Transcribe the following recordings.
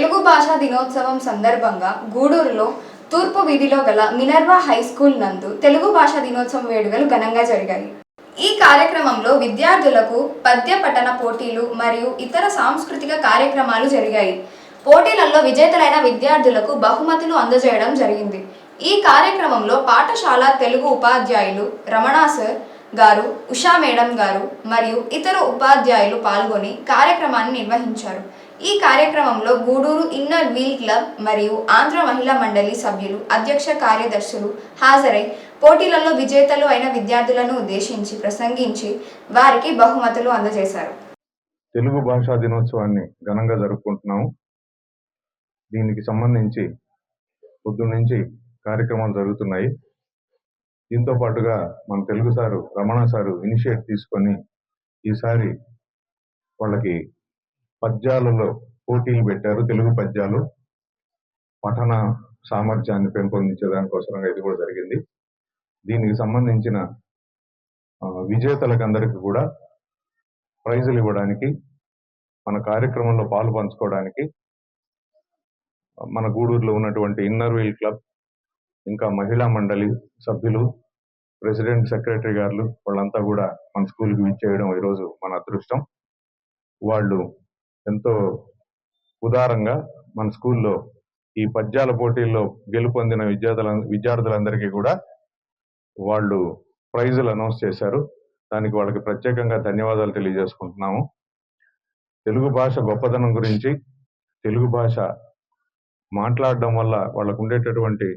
తెలుగు భాషా దినోత్సవం సందర్భంగా గూడూరులో తూర్పు వీధిలో గల మినర్వా హై స్కూల్ నందు తెలుగు భాషా దినోత్సవం వేడుకలు ఘనంగా జరిగాయి. ఈ కార్యక్రమంలో విద్యార్థులకు పద్య పఠన పోటీలు మరియు ఇతర సాంస్కృతిక కార్యక్రమాలు జరిగాయి. పోటీలలో విజేతలైన విద్యార్థులకు బహుమతులు అందజేయడం జరిగింది. ఈ కార్యక్రమంలో పాఠశాల తెలుగు ఉపాధ్యాయులు రమణా సార్ గారు ఉషా మేడం గారు మరియు ఇతర ఉపాధ్యాయులు పాల్గొని కార్యక్రమాన్ని నిర్వహించారు. ఈ కార్యక్రమంలో గూడూరు ఇన్నర్ వీల్ క్లబ్ మరియు ఆంధ్ర మహిళా మండలి సభ్యులు అధ్యక్ష కార్యదర్శులు హాజరై పోటీలలో విజేతలు అయిన విద్యార్థులను ఉద్దేశించి ప్రసంగించి వారికి బహుమతులు అందజేశారు. తెలుగు భాషా దినోత్సవాన్ని ఘనంగా జరుపుకుంటున్నాము. దీనికి సంబంధించి పొద్దు నుంచి కార్యక్రమాలు జరుగుతున్నాయి. దీంతో పాటుగా మన Telugu sir Ramana sir initiate తీసుకొని ఈసారి వాళ్ళకి పద్యాలలో పోటీలు పెట్టారు. తెలుగు పద్యాలు పఠన సామర్థ్యాన్ని పెంపొందించడానికోసరంగా ఇది కూడా జరిగింది. దీనికి సంబంధించిన విజేతలకు అందరికీ కూడా ప్రైజులు ఇవ్వడానికి మన కార్యక్రమంలో పాలు పంచుకోవడానికి మన గూడూరులో ఉన్నటువంటి ఇన్నర్ వీల్ క్లబ్ ఇంకా మహిళా మండలి సభ్యులు ప్రెసిడెంట్ సెక్రటరీ గారు వాళ్ళంతా కూడా మన స్కూల్కి విచ్చేయడం ఈరోజు మన అదృష్టం. వాళ్ళు ఎంతో ఉదారంగా మన స్కూల్లో ఈ పద్యాల పోటీల్లో గెలుపొందిన విద్యార్థుల విద్యార్థులందరికీ కూడా వాళ్ళు ప్రైజులు అనౌన్స్ చేశారు. దానికి వాళ్ళకి ప్రత్యేకంగా ధన్యవాదాలు తెలియజేసుకుంటున్నాము. తెలుగు భాష గొప్పతనం గురించి తెలుగు భాష మాట్లాడడం వల్ల వాళ్ళకు ఉండేటటువంటి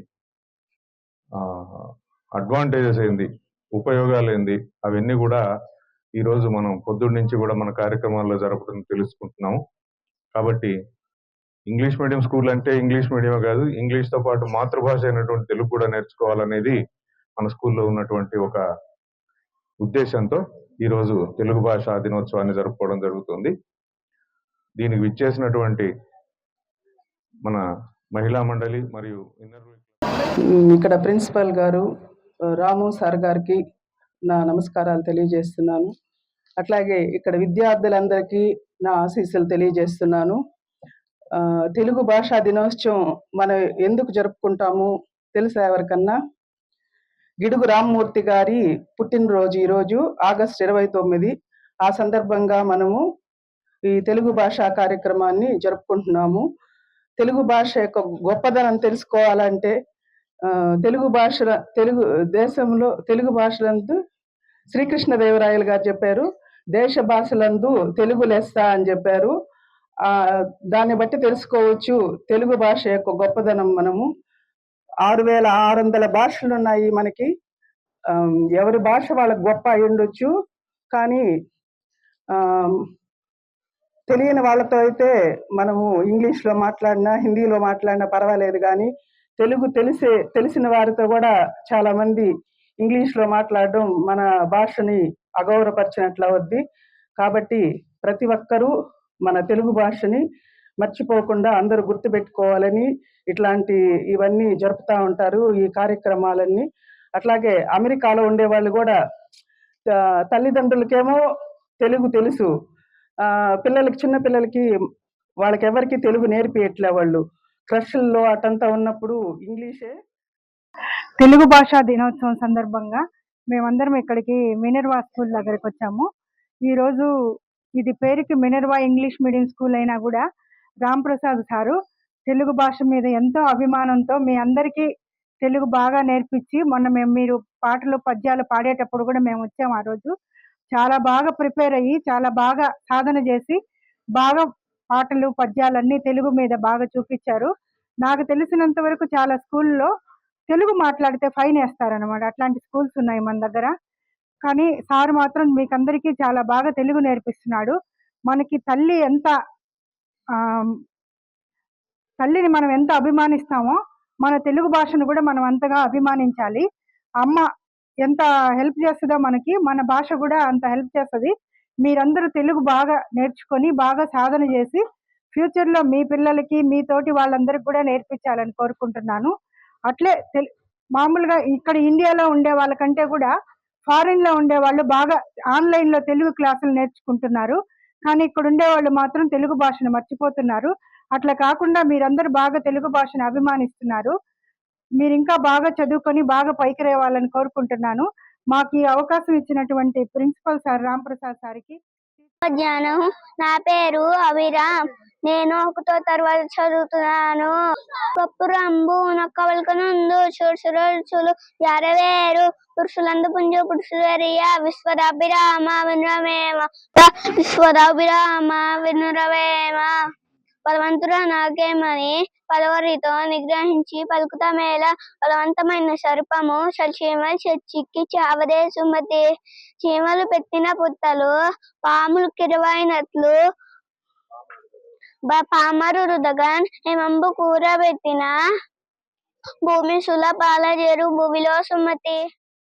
అడ్వాంటేజెస్ ఏంది ఉపయోగాలు ఏంది అవన్నీ కూడా ఈరోజు మనం పొద్దున్న నుంచి కూడా మన కార్యక్రమాల్లో జరపడం తెలుసుకుంటున్నాము. కాబట్టి ఇంగ్లీష్ మీడియం స్కూల్ అంటే ఇంగ్లీష్ మీడియం కాదు ఇంగ్లీష్తో పాటు మాతృభాష అయినటువంటి తెలుగు కూడా నేర్చుకోవాలనేది మన స్కూల్లో ఉన్నటువంటి ఒక ఉద్దేశంతో ఈరోజు తెలుగు భాష దినోత్సవాన్ని జరుపుకోవడం జరుగుతుంది. దీనికి విచ్చేసినటువంటి మన మహిళా మండలి మరియు ఇక్కడ ప్రిన్సిపల్ గారు రాము సార్ గారికి నా నమస్కారాలు తెలియజేస్తున్నాను. అట్లాగే ఇక్కడ విద్యార్థులందరికీ నా ఆశీస్సులు తెలియజేస్తున్నాను. తెలుగు భాషా దినోత్సవం మనం ఎందుకు జరుపుకుంటాము తెలుసా ఎవరికన్నా? గిడుగు రామ్మూర్తి గారి పుట్టినరోజు ఈరోజు ఆగస్ట్ ఇరవై తొమ్మిది. ఆ సందర్భంగా మనము ఈ తెలుగు భాషా కార్యక్రమాన్ని జరుపుకుంటున్నాము. తెలుగు భాష యొక్క గొప్పదనం తెలుసుకోవాలంటే తెలుగు భాష తెలుగు దేశంలో తెలుగు భాషలందు శ్రీకృష్ణదేవరాయలు గారు చెప్పారు దేశ భాషలందు తెలుగు లెస్స అని చెప్పారు. ఆ దాన్ని బట్టి తెలుసుకోవచ్చు. తెలుగు భాష యొక్క గొప్పదనం మనము. ఆరు వేల ఆరు వందల భాషలు ఉన్నాయి మనకి ఎవరి భాష వాళ్ళకి గొప్ప అయి ఉండొచ్చు. కానీ తెలియని వాళ్ళతో అయితే మనము ఇంగ్లీష్లో మాట్లాడినా హిందీలో మాట్లాడినా పర్వాలేదు కానీ తెలుగు తెలిసే తెలిసిన వారితో కూడా చాలామంది ఇంగ్లీష్లో మాట్లాడడం మన భాషని అగౌరవపరిచినట్లు అవుద్ది కాబట్టి ప్రతి ఒక్కరూ మన తెలుగు భాషని మర్చిపోకుండా అందరూ గుర్తుపెట్టుకోవాలని ఇట్లాంటి ఇవన్నీ జరుపుతూ ఉంటారు ఈ కార్యక్రమాలన్నీ. అట్లాగే అమెరికాలో ఉండే వాళ్ళు కూడా తల్లిదండ్రులకేమో తెలుగు తెలుసు. పిల్లలకి చిన్న పిల్లలకి వాళ్ళకి ఎవరికి తెలుగు నేర్పియట్లే వాళ్ళు. క్రష్ల్లో అటంతా ఉన్నప్పుడు ఇంగ్లీషే. తెలుగు భాషా దినోత్సవం సందర్భంగా మేమందరం ఇక్కడికి మినర్వా స్కూల్ దగ్గరికి వచ్చాము. ఈరోజు ఇది పేరుకి మినర్వా ఇంగ్లీష్ మీడియం స్కూల్ అయినా కూడా రామ్ ప్రసాద్ సారు తెలుగు భాష మీద ఎంతో అభిమానంతో మీ అందరికీ తెలుగు బాగా నేర్పించి మొన్న మేము మీరు పాటలు పద్యాలు పాడేటప్పుడు కూడా మేము వచ్చాము ఆ రోజు. చాలా బాగా ప్రిపేర్ అయ్యి చాలా బాగా సాధన చేసి బాగా పాటలు పద్యాలన్నీ తెలుగు మీద బాగా చూపించారు. నాకు తెలిసినంత వరకు చాలా స్కూల్లో తెలుగు మాట్లాడితే ఫైన్ వేస్తారనమాట అట్లాంటి స్కూల్స్ ఉన్నాయి మన దగ్గర. కానీ సార్ మాత్రం మీకందరికీ చాలా బాగా తెలుగు నేర్పిస్తున్నాడు. మనకి తల్లి ఎంత తల్లిని మనం ఎంత అభిమానిస్తామో మన తెలుగు భాషను కూడా మనం అంతగా అభిమానించాలి. అమ్మ ఎంత హెల్ప్ చేస్తుందో మనకి మన భాష కూడా అంత హెల్ప్ చేస్తుంది. మీరందరూ తెలుగు బాగా నేర్చుకొని బాగా సాధన చేసి ఫ్యూచర్లో మీ పిల్లలకి మీ తోటి వాళ్ళందరికీ కూడా నేర్పించాలని కోరుకుంటున్నాను. అట్లే తెలు మామూలుగా ఇక్కడ ఇండియాలో ఉండే వాళ్ళకంటే కూడా ఫారిన్లో ఉండే వాళ్ళు బాగా ఆన్లైన్లో తెలుగు క్లాసులు నేర్చుకుంటున్నారు. కానీ ఇక్కడ ఉండే వాళ్ళు మాత్రం తెలుగు భాషను మర్చిపోతున్నారు. అట్లా కాకుండా మీరందరూ బాగా తెలుగు భాషను అభిమానిస్తున్నారు. మీరు ఇంకా బాగా చదువుకొని బాగా పైకి రేవాలని కోరుకుంటున్నాను. మాకు ఈ అవకాశం ఇచ్చినటువంటి ప్రిన్సిపల్ సార్ రామ్ ప్రసాద్ సార్కి మధ్యాహ్నం. నా పేరు అభిరామ్. నేను ఒకటో తర్వాత చదువుతున్నాను. పప్పు రంబు నొక్కవలకనుందు చూడు యారవేరు పురుషులందు పుంజు పురుషులరియ విశ్వదాభిరామ వినురవేమ విశ్వదాభిరామ వినురవేమ బలవంతుడ నాకేమని పలవరితో నిగ్రహించి పలుకుతా మేళ బలవంతమైన సర్పము చీమలు చచ్చిక్కి చావదే సుమతి. చీమలు పెట్టిన పుట్టలు పాములు కిరవైనట్లు పామరు రుదగన్ హేమంబు కూర పెట్టిన భూమి సులభాల చేరు భూమిలో సుమతి.